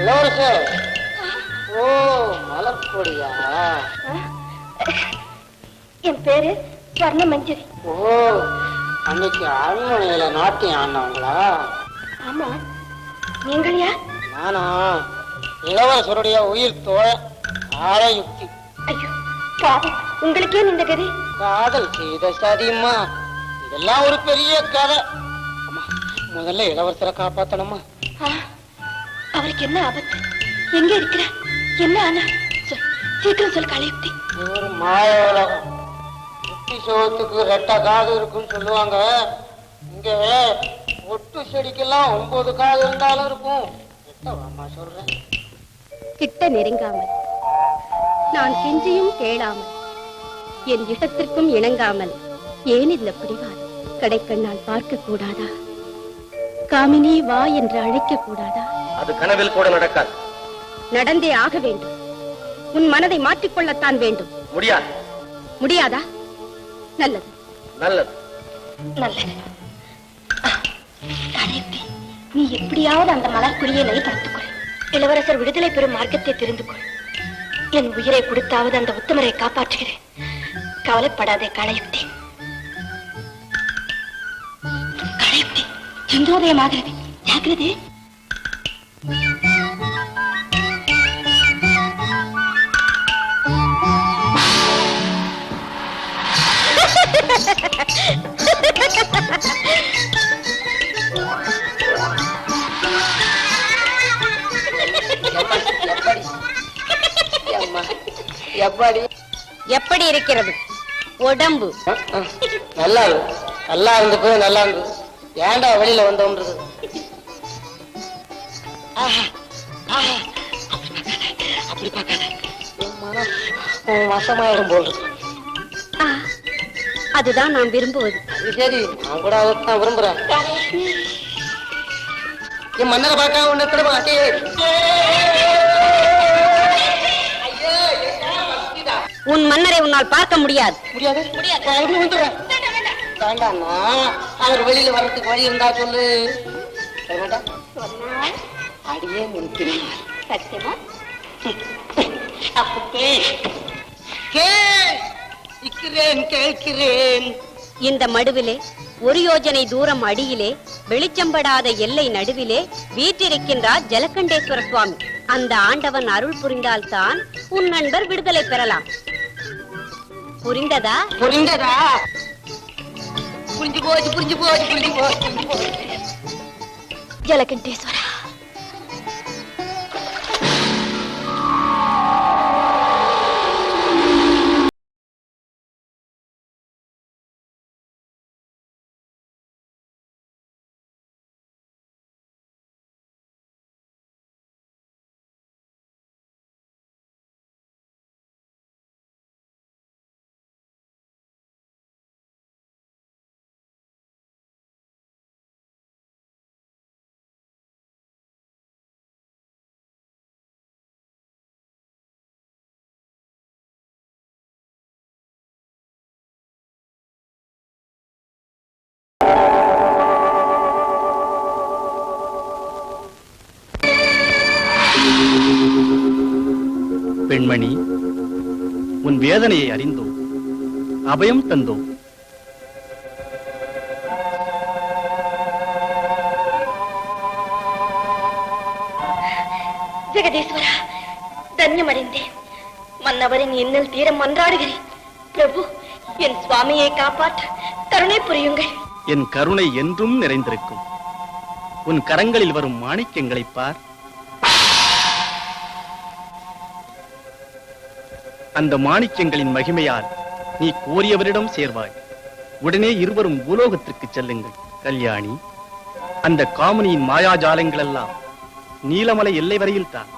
இளவரசர் ஓ மலர்கொடியா என் பேரு ஸ்வர்ண மஞ்சரி ஓ அன்னைக்கு அரண்மனையில நாட்டியம் ஆடினவங்களா ஆமா. நீங்கள் யார்? நானா? இளவரசருடைய உயிர் தோழ ஆரயுக்தி. ஐயோ பாவம். உங்களுக்கே இந்த கதை? காதல் செய்த சதிம்மா. இதெல்லாம் ஒரு பெரிய கதை. முதல்ல இளவரசரை காப்பாத்தணுமா என்ன ஆபத்து? எங்க இருக்கிறார் என்ன ஆனா? சொல் சீக்கிரம் சொல் கலையுக்தி இது ஒரு மாய உலகம் குட்டி சோத்துக்கு ரெட்டை காது இருக்குன்னு சொல்லுவாங்க. இங்க ஒட்டு செடிக்கெல்லாம் ஒன்பது காது இருந்தாலும் இருக்கும். எட்டவாமா சொல்றேன். கிட்ட நெருங்காமல். நான் கெஞ்சியும் கேளாமல். என் இஷ்டத்திற்கும் இணங்காமல். ஏன் இந்த பிடிவாதம்? கடைக்கண்ணால் பார்க்க கூடாதா காமினி வா என்று அழைக்க கூடாதா அது கனவில் கூட நடக்காது. நடந்தே ஆக வேண்டும். உன் மனதை மாற்றிக்கொள்ளத்தான் வேண்டும். முடியாது. முடியாதா? நல்லது. நல்லது. நல்லது. நீ எப்படியாவது அந்த மலர்குடியை நெறிப்படுத்திக் கொள் இளவரசர் விடுதலை பெறும் மார்க்கத்தை தெரிந்து கொள் என் உயிரை கொடுத்தாவது அந்த உத்தமரை காப்பாற்றுகிறேன். கவலைப்படாதே கலையுக்தி கலையுக்தி சந்திரோதயமாகிறது ஜாக்கிரதை. எப்படி எப்படி இருக்கிறது? உடம்பு. நல்லா நல்லா இருந்தது நல்லா இருந்தது ஏன்டா வெளியில ஆஹா, அப்படி பார்க்காத உன் வசமாயிடும் போல் அதுதான் நான் விரும்புவது. சரி நான் கூட அதைத்தான் விரும்புறேன். என் மன்னரை பார்க்க உன்னை மாட்டேன் உன் மன்னரை உன்னால் பார்க்க முடியாது. முடியாது? முடியாது. அவர் வெளியில வர்றதுக்கு வழி இருந்தா சொல்லு. வேண்டாம் அடியே சத்தியமா? கேட்கிறேன் கேட்கிறேன். இந்த மடுவிலே ஒரு யோஜனை தூரம் அடியிலே வெளிச்சம்படாத எல்லை நடுவிலே வீற்றிருக்கின்றார் ஜலகண்டேஸ்வர சுவாமி. அந்த ஆண்டவன் அருள் புரிந்தால்தான் உன் நண்பர் விடுதலை பெறலாம். புரிந்ததா? புரிந்ததா? புரிஞ்சு போச்சு புரிஞ்சு போச்சு புரிஞ்சு போச்சு. ஜலகண்டேஸ்வரா பெண்மணி உன் வேதனையை அறிந்தோம் அபயம் தந்தோம் ஜெகதீஸ்வரா தன்யமடைந்தேன் மன்னவரின் இன்னல் தீர மன்றாடுகிறேன். பிரபு என் சுவாமியை காப்பாற்ற கருணை புரியுங்கள். என் கருணை என்றும் நிறைந்திருக்கும். உன் கரங்களில் வரும் மாணிக்கங்களை பார். அந்த மாணிக்கங்களின் மகிமையால் நீ கோரியவரிடம் சேர்வாய். உடனே இருவரும் பூலோகத்திற்கு செல்லுங்கள் கல்யாணி. அந்த காமினியின் மாயாஜாலங்களெல்லாம் நீலமலை எல்லை வரையில் தான்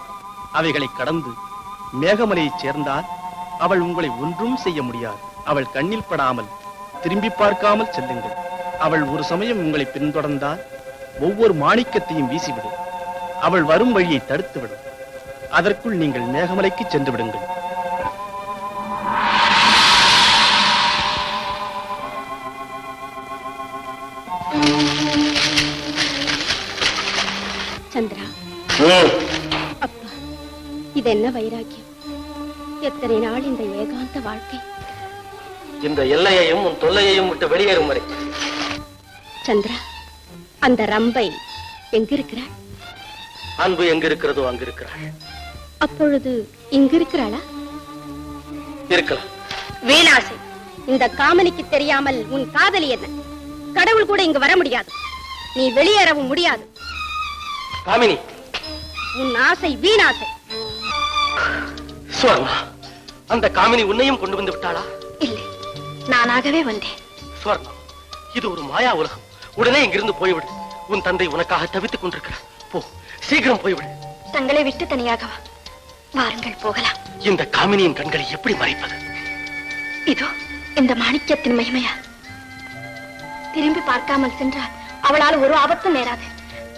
அவைகளை கடந்து மேகமலையைச் சேர்ந்தால் அவள் உங்களை ஒன்றும் செய்ய முடியாது. அவள் கண்ணில் படாமல் திரும்பி பார்க்காமல் செல்லுங்கள். அவள் ஒரு சமயம் உங்களை பின்தொடர்ந்தால் ஒவ்வொரு மாணிக்கத்தையும் வீசிவிடும். அவள் வரும் வழியை தடுத்துவிடும். அதற்குள் நீங்கள் மேகமலைக்கு சென்று விடுங்கள். சந்திரா. இது என்ன வைராக்கியம்? எத்தனை நாள் இந்த ஏகாந்த வாழ்க்கை? இந்த எல்லையையும் உன் தொல்லையையும் விட்டு வெளியேறும் வரை. சந்திரா அந்த ரம்பை எங்கிருக்கிறாள்? அன்பு எங்க இருக்கிறதோ அங்க இருக்கிறாள் அப்பொழுது இங்கிருக்கிறாளா? இருக்கலாம். வீணாசை இந்த காமனிக்கு தெரியாமல் உன் காதலி என்ன? கடவுள் கூட இங்கு வர முடியாது. நீ வெளியேறவும் முடியாது. காமினி. உன் ஆசை வீணாசை சுவர்ணா அந்த காமினி உன்னையும் கொண்டு வந்து விட்டாளா? இல்லை நானாகவே வந்தேன். சுவர்ணா இது ஒரு மாயா உலகம். உடனே இங்கிருந்து போய்விடு. உன் தந்தை உனக்காக தவித்துக் கொண்டிருக்கிறார். போ சீக்கிரம் போய்விடு. தங்களை விட்டு தனியாகவா வாருங்கள் போகலாம். இந்த காமினியின் கண்களை எப்படி மறைப்பது? இதோ இந்த மாணிக்கத்தின் மகிமையா? திரும்பி பார்க்காமல் சென்றால் அவளால் ஒரு ஆபத்தும் நேராது.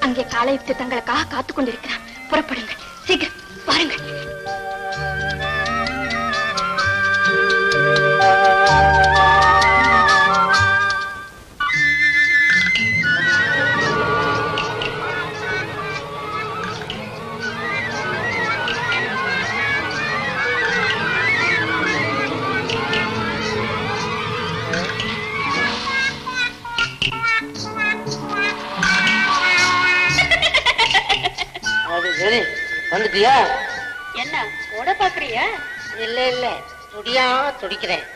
அங்கே காலையிட்டு தங்களுக்காக காத்துக் கொண்டிருக்கிறான் புறப்படுங்கள். சீக்கிரம் வாருங்கள். வந்துட்டியா? என்ன ஓட பாக்குறியா? இல்ல இல்ல. துடியா துடிக்கிறேன்.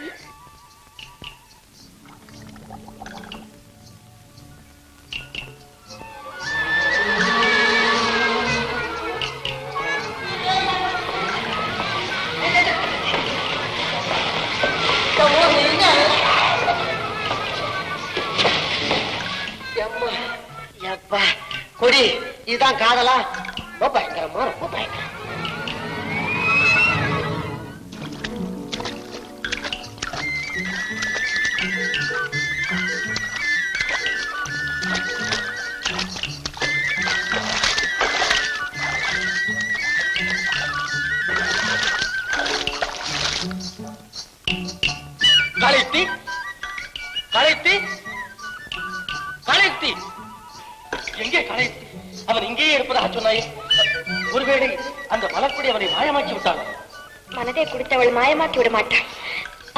கொடி இதுதான் காதலா? ரொம்ப பயங்கரமா ரொம்ப பயங்கரம் மனதை கொடுத்தவள் மாயமாக்கி விட மாட்டாள்.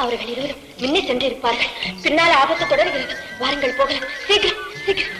அவர்கள் இருவரும் முன்னே சென்று இருப்பார்கள் பின்னால் ஆபத்து தொடர்கிறது. வாருங்கள் போகலாம். சீக்கிரம் சீக்கிரம்.